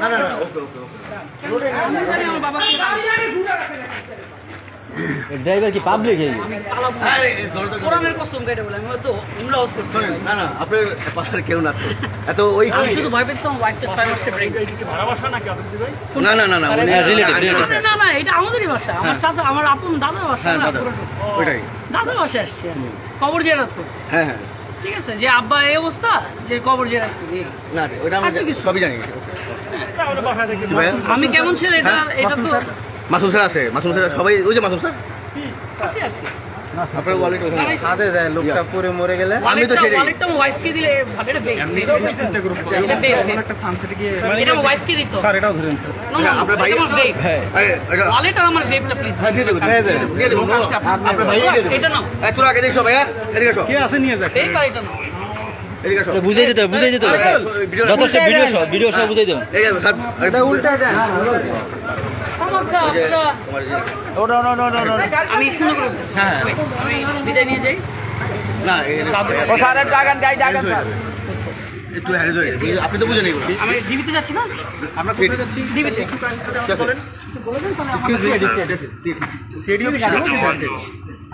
না না না ওকে ওকে ওকে আমি জানি আমার বাবাকে ড্রাইভার কি পাবলিক এই হ্যাঁ কোরআনের কসম কেটে বলে আমি হয়তো উমরা হাউস করছি না না আপনার পাড়ার কেউ না এত ওই আমি শুধু ভয় পেয়েছিলাম ওয়াইফটা ছয় মাসে ব্রেক না না না না উনি হ্যাঁ, relative, relative। না না এটা আমাদেরই বাসা আমার চাচা আমার আপন দাদার বাসা হ্যাঁ না দাদা। ওইটাই দাদার বাসায় আসছি আমি কবর জেরাত। হ্যাঁ হ্যাঁ ঠিক আছে যে আব্বা এই অবস্থা যে কবর জেরাত না রে, ওইটা আমি তো। সবই জানি? আমি কেমন ছেলে এটা হ্যাঁ, এটা তো মাসুম স্যার আছে মাসুম স্যার সবাই ওই যে মাসুম স্যার। আছে আছে। আপনার ওয়ালেট ওখানে সাথে যায় লোকটা পরে মরে গেলে আমি তো সেটাই। ওয়ালেটটা আমার ওয়াইফকে দিলে ভালো এটা বেগ এটা বেগ এটা আমার দিত। স্যার এটাও ধরেন স্যার। না, না, হ্যাঁ, আপনার ভাই- আমার বেগ ওয়ালেট আর আমার বেগটা প্লিজ হ্যাঁ দিয়ে দেবো দিয়ে দেবো দিয়ে দেবো আপনার ভাই দিয়ে দেবো। এটা নাও। এই, তোরা আগে দেখছ ভাইয়া এদিকে এসো কে আছে নিয়ে যাক? এটা নাও। বুঝাই দিতে হবে, বুঝাই দিতে হবে। হ্যাঁ, যথেষ্ট ভিডিও সহ ভিডিও সহ বুঝাই দেন এই যে, স্যার, এটা উল্টা দেন। আমার খা, আপনারা- তোমার এই যে- ওটা ওটা ওটা ওটা আমি করে হ্যাঁ। আমি বিদায় নিয়ে যাই। না একটু হয়ে আপনি তো আমি ডিবিতে যাচ্ছি না? আমরা কোথায় যাচ্ছি? ডিবিতে।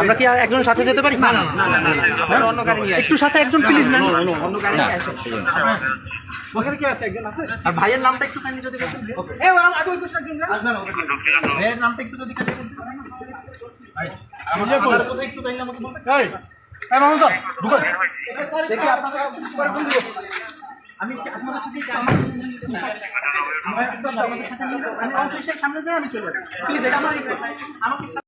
আমরা কি আর একজনের সাথে যেতে পারি না না একটু সাথে একজন প্লিজ না আর ভাইয়ের নামটা একটু যদি একজন। ভাইয়ের নামটা একটু যদি আমি আপনাদের সাথে কি আমার আমি আপনাদের সাথে নিয়ে আমি অফিসের সামনে যাই আমি চলে যাব প্লিজ এটা আমার আমাকে